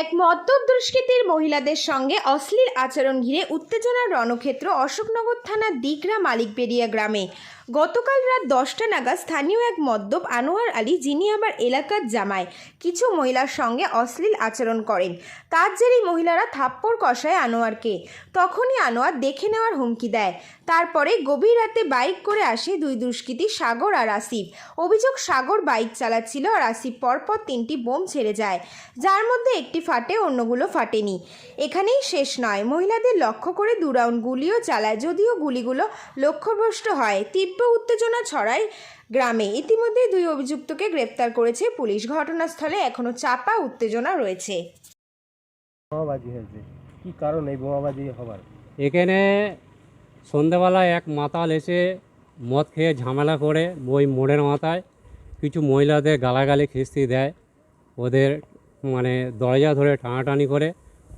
এক মদ্যপ দুষ্কৃতীর মহিলাদের সঙ্গে অশ্লীল আচরণ ঘিরে উত্তেজনার রণক্ষেত্র অশোকনগর থানার দিগরা মালিকবেড়িয়া গ্রামে। গতকাল রাত দশটা নাগাদ স্থানীয় এক মদ্যপ আনোয়ার আলী, যিনি আবার এলাকার জামায় কিছু মহিলার সঙ্গে অশ্লীল আচরণ করেন। তার জেরেই মহিলারা থাপ্পড় কষায় আনোয়ারকে। তখনই আনোয়ার দেখে নেওয়ার হুমকি দেয়। তারপরে গভীর রাতে বাইক করে আসে দুই দুষ্কৃতী সাগর আর আসিফ। অভিযোগ সাগর বাইক চালাচ্ছিল আর আসিফ পরপর তিনটি বোম ছেড়ে যায়। যার মধ্যে একটি ফাটে অন্যগুলো ফাটেনি। এখানেই শেষ নয়। মহিলাদের লক্ষ্য করে দু রাউন্ড গুলিও চালায় যদিও গুলিগুলো লক্ষ্যভ্রষ্ট হয়। তীব্র উত্তেজনা ছড়ায় গ্রামে। ইতিমধ্যে দুই অভিযুক্তকে গ্রেপ্তার করেছে পুলিশ। ঘটনাস্থলে এখনও চাপা উত্তেজনা রয়েছে। বোমাবাজি হয়েছে। কি কারণ এই বোমাবাজি হবার? এখানে সন্ধেবেলায় এক মাতাল এসে মদ খেয়ে ঝামেলা করে ওই মোড়ের মাথায় কিছু মহিলাদের গালাগালি খিস্তি দেয়। ওদের মানে দরজা ধরে টানাটানি করে।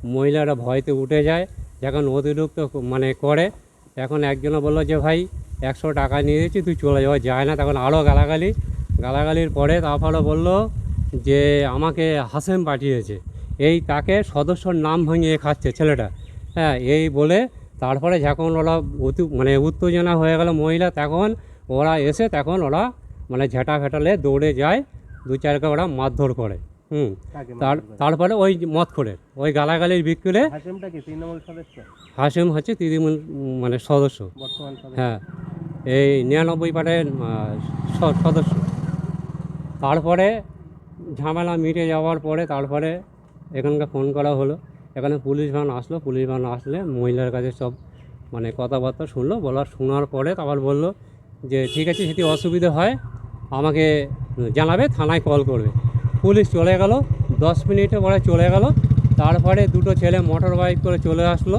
মহিলারা ভয়তে উঠে যায়, যখন অতিরিক্ত মানে করে। এখন একজনে বলল যে, ভাই, একশো টাকা নিয়ে দিচ্ছি তুই চলে যাওয়া যায় না। তখন আরও গালাগালি। গালাগালির পরে তারপরে বলল যে, আমাকে হাসেম পাঠিয়েছে। এই তাকে সদস্যর নাম ভাঙিয়ে খাচ্ছে, ছেলেটা। হ্যাঁ এই বলে তারপরে যখন ওরা অতি- মানে উত্তেজনা হয়ে গেল মহিলা তখন ওরা এসে তখন ওরা মানে ঝেঁটা ফেটালে দৌড়ে যায় দু চারকে ওরা মারধর করে হুম। তার তারপরে ওই মদ করে ওই গালাগালির বিক্রে হাসিম হচ্ছে তৃণমূল মানে সদস্য। হ্যাঁ এই নিরানব্বই স- সদস্য। তারপরে ঝামেলা মিটে যাওয়ার পরে তারপরে এখানকার ফোন করা হলো। এখানে পুলিশ ভ্যান আসলো, পুলিশ ভ্যান আসলে মহিলার কাছে সব মানে কথাবার্তা শুনলো, বলার শোনার পরে তারপর বলল যে, ঠিক আছে যদি অসুবিধা হয়, আমাকে জানাবে, থানায় কল করবে। পুলিশ চলে গেল, দশ মিনিটে পরে চলে গেল, তারপরে দুটো ছেলে মোটর বাইক করে চলে আসলো,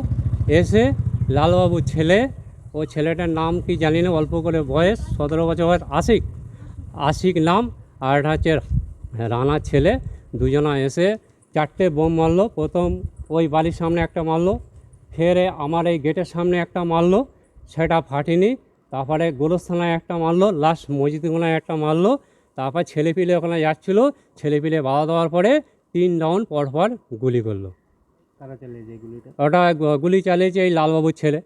এসে লালবাবুর ছেলে, ও ছেলেটার নাম কি জানি না, অল্প করে বয়স, সতেরো বছর বয়স, আশিক আশিক নাম, আর হচ্ছে রানার ছেলে, দুজনা এসে চারটে বোম মারলো, প্রথম ওই বাড়ির সামনে একটা মারলো ফেরে আমার এই গেটের সামনে একটা মারলো সেটা ফাটেনি তারপরে গোরস্থানায় একটা মারলো লাস্ট মসজিদগুলায় একটা মারলো তারপর ছেলেপিলে ওখানে যাচ্ছিল ছেলেপিলে বাধা দেওয়ার পরে তিন রাউন্ড পর পর গুলি করল। ওটা গুলি চালিয়েছে এই লালবাবুর ছেলে।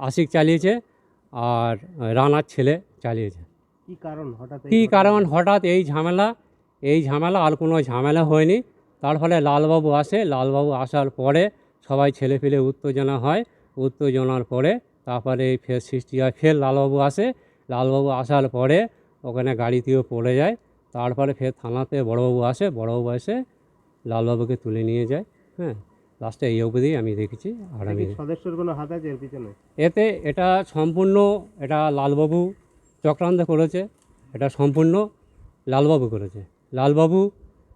আশিক। চালিয়েছে আর রানার ছেলে চালিয়েছে। কি কারণ হঠাৎ কী কারণ? হঠাৎ এই ঝামেলা এই ঝামেলা আর কোনো ঝামেলা হয়নি। তার ফলে লালবাবু আসে। লালবাবু আসার পরে সবাই ছেলে পেলে উত্তেজনা হয়। উত্তেজনার পরে তারপরে এই ফের সৃষ্টি হয়। ফের লালবাবু আসে। লালবাবু আসার পরে ওখানে গাড়িতেও পড়ে যায়। তারপরে ফের থানাতে বড়বাবু আসে। বড়বাবু এসে লালবাবুকে তুলে নিয়ে যায়। হ্যাঁ লাস্টে এই অবধি আমি দেখেছি। আর আমি সদস্যর কোনো হাত আছে এর পিছনে? এতে এটা সম্পূর্ণ এটা লালবাবু চক্রান্ত করেছে। এটা সম্পূর্ণ লালবাবু করেছে। লালবাবু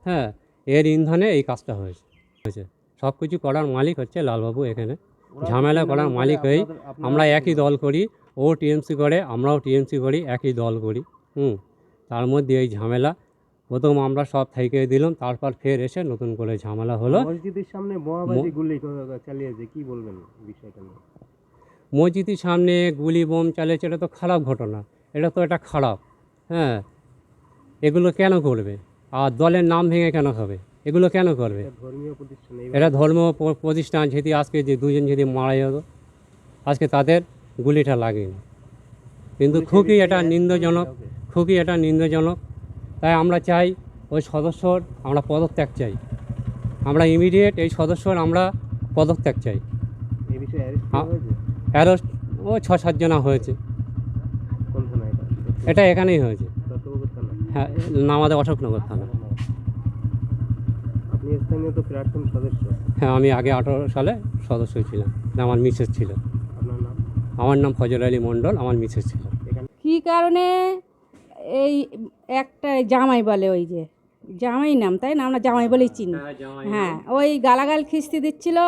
হ্যাঁ এর ইন্ধনে এই কাজটা হয়েছে। হয়েছে। সব কিছু করার মালিক হচ্ছে লালবাবু এখানে। ঝামেলা করার মালিক এই। আপনাদের- আপনারা আমরা একই দল করি ও টিএমসি করে আমরাও টিএমসি করি একই দল করি। হুম। তার মধ্যে এই ঝামেলা। প্রথম আমরা সব থেকে দিলাম তারপর ফের এসে নতুন করে ঝামেলা হলো। মসজিদের সামনে বোমাবাজি গুলি চালিয়েছে কি বলবেন বিষয়টা নিয়ে? মসজিদের সামনে গুলি বোম চালিয়েছে এটা তো খারাপ ঘটনা। এটা তো এটা খারাপ। হ্যাঁ। এগুলো কেন করবে? আর দলের নাম ভেঙে কেন হবে এগুলো কেন করবে? এটা ধর্ম প্রতিষ্ঠান যদি আজকে যে দুজন যদি মারা যেত আজকে তাদের গুলিটা লাগেনি। কিন্তু খুবই এটা নিন্দজনক খুবই এটা নিন্দজনক। তাই আমরা চাই ওই সদস্যর আমরা পদত্যাগ চাই। আমরা ইমিডিয়েট এই সদস্যর আমরা পদত্যাগ চাই। অ্যারেস্ট ও ছ সাতজনা হয়েছে। এটা এখানেই হয়েছে। হ্যাঁ না আমাদের অশোকনগর থানা। আপনি স্থানীয় তো প্রাক্তন সদস্য। হ্যাঁ আমি আগে আঠারো সালে সদস্য ছিলাম আমার মিসেস ছিল। আমার নাম ফজল আলী মণ্ডল আমার মিসেস ছিল। কী কারণে এই একটা জামাই বলে ওই যে জামাই নাম তাই না? আমরা জামাই বলেই চিনি। হ্যাঁ ওই গালাগাল খিস্তি দিচ্ছিল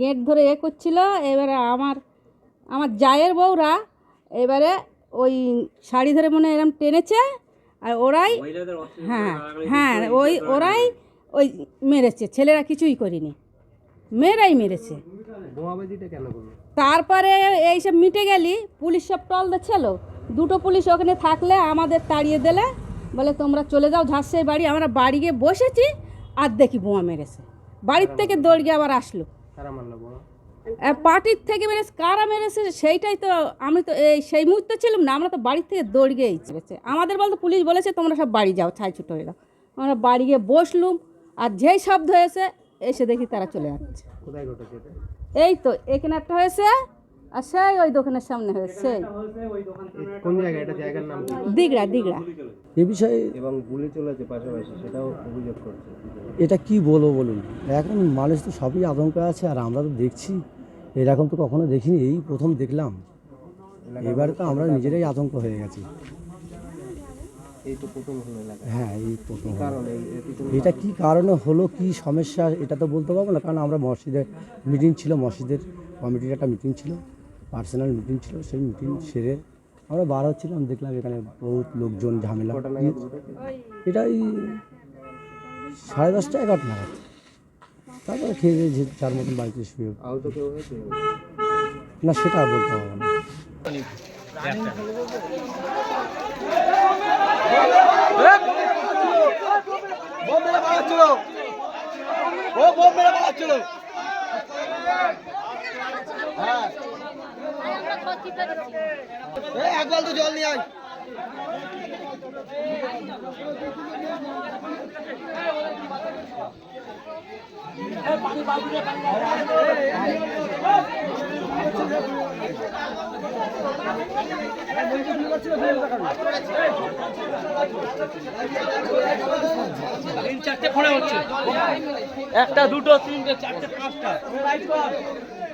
গেট ধরে এ করছিল এবারে আমার আমার জায়ের বউরা এবারে ওই শাড়ি ধরে মনে হয় এরম টেনেছে আর ওরাই হ্যাঁ হ্যাঁ ওই ওরাই ওই মেরেছে ছেলেরা কিছুই করিনি। মেয়েরাই মেরেছে। তারপরে এইসব মিটে গেলি পুলিশ সব টল দিচ্ছিল দুটো পুলিশ ওখানে থাকলে আমাদের তাড়িয়ে দিলে বলে তোমরা চলে যাও ঝাঁসে বাড়ি আমরা বাড়ি গিয়ে বসেছি আর দেখি বোমা মেরেছে। বাড়ির থেকে দৌড় গিয়ে আবার আসলো। পার্টির থেকে মেরেছে কারা মেরেছে সেইটাই তো আমি তো এই সেই মুহূর্তে ছিলাম না আমরা তো বাড়ির থেকে দৌড় গিয়েই ছেড়েছে আমাদের বলতো পুলিশ বলেছে তোমরা সব বাড়ি যাও ছাই ছুটো হয়ে যাও। আমরা বাড়ি গিয়ে বসলুম আর যেই শব্দ হয়েছে এসে দেখি তারা চলে যাচ্ছে। এই তো এখানে একটা হয়েছে আর সেই ওই দোকানের সামনে হয়েছে সেই। কোন জায়গা এটা জায়গার নাম কি? দিগড়া দিগড়া। এ বিষয়ে এবং গুলি চলেছে পাশাপাশি সেটাও অভিযোগ করছে। এটা কি বলব বলুন? এখন মানুষ তো সবই আতঙ্ক আছে আর আমরা তো দেখছি। এরকম তো কখনো দেখিনি এই প্রথম দেখলাম। এবার তো আমরা নিজেরাই আতঙ্ক হয়ে গেছি। এই তো প্রথম হলো হ্যাঁ এই প্রথম এটা কি কারণে হলো? কি সমস্যা? এটা তো বলতে পারব না কারণ আমরা মসজিদের মিটিং ছিল মসজিদের কমিটির একটা মিটিং ছিল। পার্সোনাল মিটিং ছিল সেই মিটিং সেরে আমরা বার হচ্ছিলাম দেখলাম এখানে বহুত লোকজন ঝামেলা। কটা নাগাদ ঘটেছে এটা এই সাড়ে দশটা এগারোটা নাগাদ। তারপরে খেয়ে দিয়ে যে যার মতন বাড়িতে শুয়ে আহত বলতে হবে না। সেটা বলতে পারব না একটা দুটো তিনটে চারটে পাঁচটা।